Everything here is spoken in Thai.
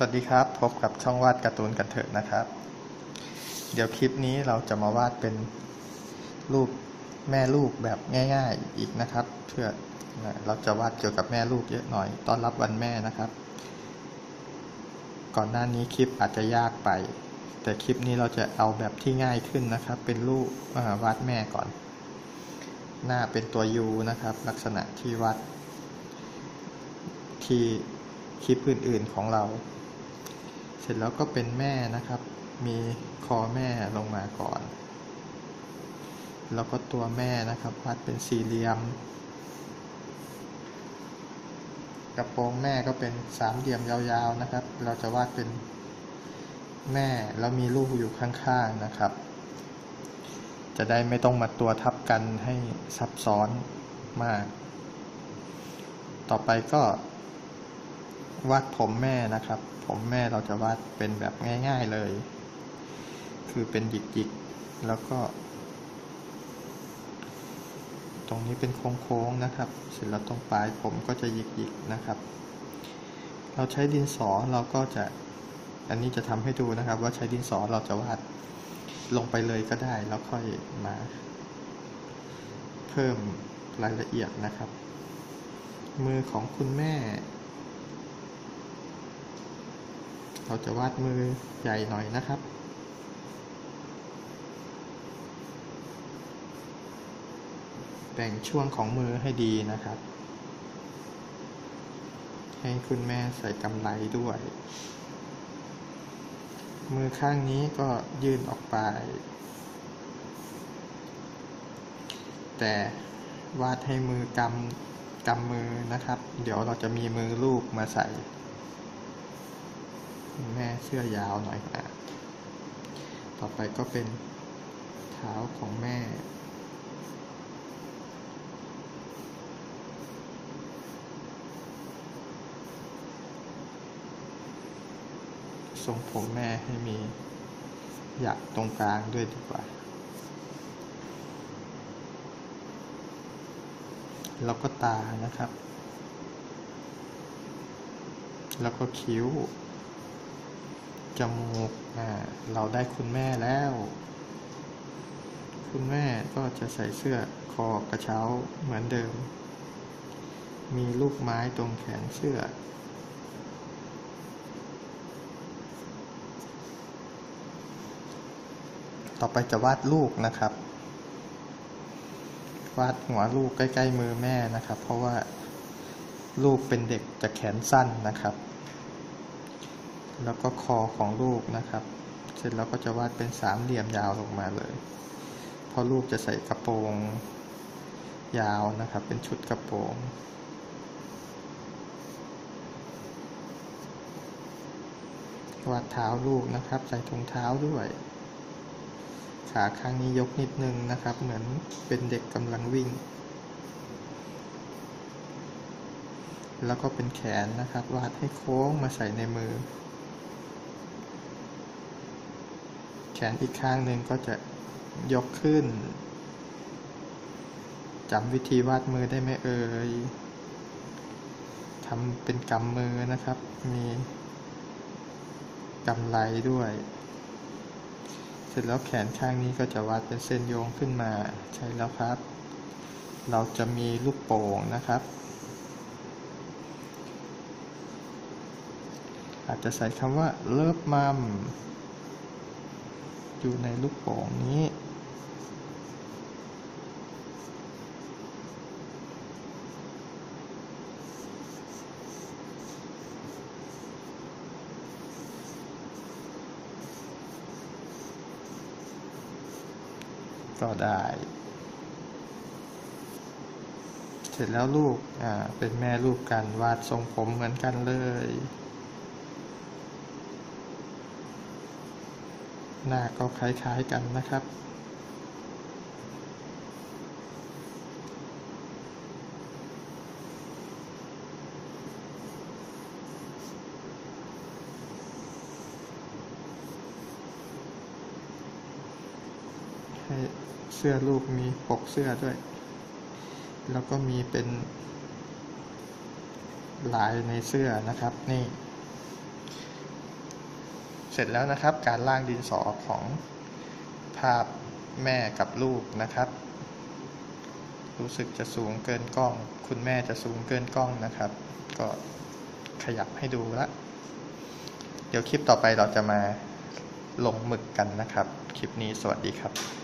สวัสดีครับ พบกับช่องวาดการ์ตูนกันเถอะนะครับ เดี๋ยวคลิปนี้เราจะมาวาดเป็นรูปแม่ลูกแบบง่ายๆอีกนะครับ เพื่อเราจะวาดเกี่ยวกับแม่ลูกเยอะหน่อยต้อนรับวันแม่นะครับ ก่อนหน้านี้คลิปอาจจะยากไป แต่คลิปนี้เราจะเอาแบบที่ง่ายขึ้นนะครับ เป็นรูปวาดแม่ก่อน หน้าเป็นตัวยูนะครับ ลักษณะที่วาดที่คลิปอื่นๆของเรา เสร็จแล้วก็เป็นแม่นะครับ มีคอแม่ลงมาก่อน แล้วก็ตัวแม่นะครับวาดเป็นสี่เหลี่ยม กระโปรงแม่ก็เป็นสามเหลี่ยมยาวๆนะครับ เราจะวาดเป็นแม่แล้วมีลูกอยู่ข้างๆนะครับ จะได้ไม่ต้องมาตัวทับกันให้ซับซ้อนมาก ต่อไปก็วาดผมแม่นะครับ ผมแม่เราจะวาดเป็นแบบง่าย ๆเลย คือเป็นหยิกๆ แล้วก็ ตรงนี้เป็นโค้งๆนะครับ เสร็จแล้วตรงปลายผมก็จะหยิกๆนะครับ เราใช้ดินสอเราก็จะ อันนี้จะทำให้ดูนะครับ ว่าใช้ดินสอเราจะวาดลงไปเลยก็ได้ แล้วค่อยมา เพิ่มรายละเอียดนะครับ มือของคุณแม่ เราจะวาดมือใหญ่หน่อยนะครับ แบ่งช่วงของมือให้ดีนะครับ ให้คุณแม่ใส่กำไรด้วย มือข้างนี้ก็ยื่นออกไป แต่วาดให้มือกำกำมือนะครับ เดี๋ยวเราจะมีมือลูกมาใส่ เสื้อยาวหน่อยนะต่อไปก็เป็นเท้าของแม่ ทรงผมแม่ให้มีหยักตรงกลางด้วยดีกว่า แล้วก็ตานะครับ แล้วก็คิ้ว จมูกเราได้คุณแม่แล้ว คุณแม่ก็จะใส่เสื้อคอกระเช้าเหมือนเดิม มีลูกไม้ตรงแขนเสื้อ ต่อไปจะวาดลูกนะครับ วาดหัวลูกใกล้ ๆ มือแม่นะครับ เพราะว่าลูกเป็นเด็กจะแขนสั้นนะครับ แล้วก็คอของลูกนะครับ เสร็จแล้วก็จะวาดเป็นสามเหลี่ยมยาวลงมาเลยเพราะลูกจะใส่กระโปรงยาวนะครับ เป็นชุดกระโปรงวาดเท้าลูกนะครับ ใส่ถุงเท้าด้วย ขาข้างนี้ยกนิดนึงนะครับ เหมือนเป็นเด็กกำลังวิ่ง แล้วก็เป็นแขนนะครับ วาดให้โค้งมาใส่ในมือ แขนอีกข้างหนึ่งก็จะยกขึ้นจำวิธีวาดมือได้ไหมเอ่ยทำเป็นกำมือนะครับ มีกำไลด้วย เสร็จแล้วแขนข้างนี้ก็จะวาดเป็นเส้นโยงขึ้นมา ใช่แล้วครับ เราจะมีลูกโป่งนะครับ อาจจะใส่คำว่าเลิฟมัม อยู่ในลูกโป่งนี้ ก็ได้ เสร็จแล้วลูก อ่า เป็นแม่ลูกกันวาดทรงผมเหมือนกันเลย หน้าก็คล้ายๆกันนะครับ ให้เสื้อลูกมีปกเสื้อด้วย แล้วก็มีเป็นลายในเสื้อนะครับนี่ สร็จแล้วนะครับ การล่างดินสอของภาพแม่กับลูกนะครับ รู้สึกจะสูงเกินกล้อง คุณแม่จะสูงเกินกล้องนะครับ ก็ขยับให้ดูละ เดี๋ยวคลิปต่อไปเราจะมาลงหมึกกันนะครับ คลิปนี้สวัสดีครับ